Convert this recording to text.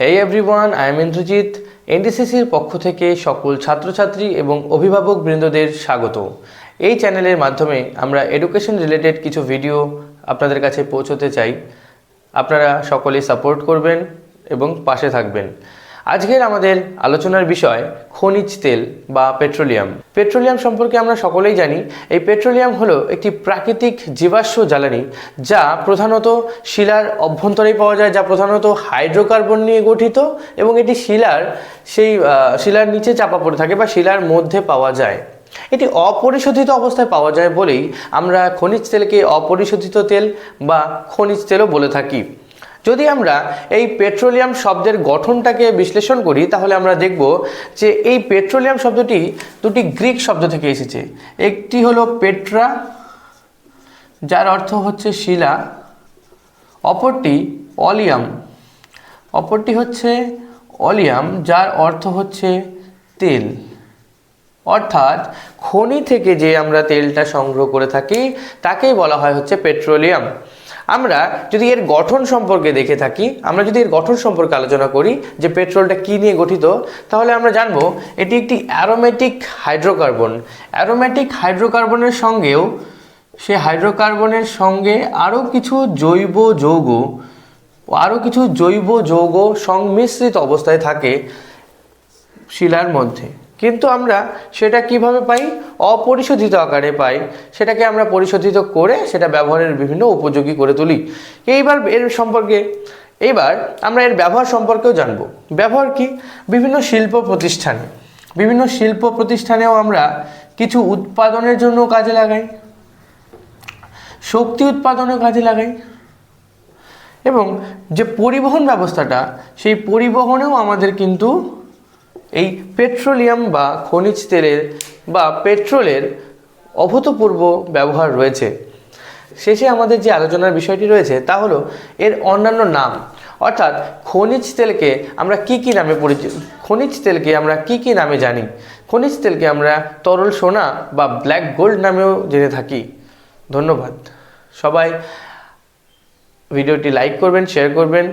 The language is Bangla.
Hey everyone I am Indrajit এনডিসিসির পক্ষ থেকে সকল ছাত্রছাত্রী এবং অভিভাবক বৃন্দদের স্বাগত। এই চ্যানেলের মাধ্যমে আমরা এডুকেশন রিলেটেড কিছু ভিডিও আপনাদের কাছে পৌঁছতে চাই। আপনারা সকলে সাপোর্ট করবেন এবং পাশে থাকবেন। আজকের আমাদের আলোচনার বিষয় খনিজ তেল বা পেট্রোলিয়াম। পেট্রোলিয়াম সম্পর্কে আমরা সকলেই জানি, এই পেট্রোলিয়াম হলো একটি প্রাকৃতিক জীবাশ্ম জ্বালানি যা প্রধানত শিলার অভ্যন্তরেই পাওয়া যায়, যা প্রধানত হাইড্রোকার্বন নিয়ে গঠিত এবং এটি শিলার সেই শিলার নিচে চাপা পড়ে থাকে বা শিলার মধ্যে পাওয়া যায়। এটি অপরিশোধিত অবস্থায় পাওয়া যায় বলেই আমরা খনিজ তেলকে অপরিশোধিত তেল বা খনিজ তেলও বলে থাকি। যদি আমরা এই পেট্রোলিয়াম শব্দের গঠনটাকে বিশ্লেষণ করি, তাহলে আমরা দেখব যে এই পেট্রোলিয়াম শব্দটি দুটি গ্রিক শব্দ থেকে এসেছে। একটি হলো পেট্রা, যার অর্থ হচ্ছে শিলা। অপরটি অলিয়াম। অপরটি হচ্ছে অলিয়াম, যার অর্থ হচ্ছে তেল। অর্থাৎ খনি থেকে যে আমরা তেলটা সংগ্রহ করে থাকি, তাকেই বলা হয় হচ্ছে পেট্রোলিয়াম। আমরা যদি এর গঠন সম্পর্কে দেখে থাকি, আমরা যদি এর গঠন সম্পর্কে আলোচনা করি যে পেট্রোলটা কী নিয়ে গঠিত, তাহলে আমরা জানব এটি একটি অ্যারোমেটিক হাইড্রোকার্বন। অ্যারোমেটিক হাইড্রোকার্বনের সঙ্গেও, সে হাইড্রোকার্বনের সঙ্গে আরও কিছু জৈব যৌগ, আরও কিছু জৈব যৌগ সংমিশ্রিত অবস্থায় থাকে শিলার মধ্যে। কিন্তু আমরা সেটা কীভাবে পাই? অপরিশোধিত আকারে পাই, সেটাকে আমরা পরিশোধিত করে সেটা ব্যবহারের বিভিন্ন উপযোগী করে তুলি। এইবার এর সম্পর্কে, এইবার আমরা এর ব্যবহার সম্পর্কেও জানব। ব্যবহার কি? বিভিন্ন শিল্প প্রতিষ্ঠানে। বিভিন্ন শিল্প প্রতিষ্ঠানেও আমরা কিছু উৎপাদনের জন্য কাজে লাগাই। শক্তি উৎপাদনে কাজে লাগাই। এবং যে পরিবহন ব্যবস্থাটা, সেই পরিবহনেও আমাদের কিন্তু এই পেট্রোলিয়াম বা খনিজ তেলের বা পেট্রোলের অভূতপূর্ব ব্যবহার রয়েছে। শেষে আমাদের যে আলোচনার বিষয়টি রয়েছে তা হলো এর অন্যান্য নাম। অর্থাৎ খনিজ তেলকে আমরা কি কি নামে পরিচিত খনিজ তেলকে আমরা কি কি নামে জানি? খনিজ তেলকে আমরা তরল সোনা বা ব্ল্যাক গোল্ড নামেও জেনে থাকি। ধন্যবাদ। সবাই ভিডিওটি লাইক করবেন, শেয়ার করবেন।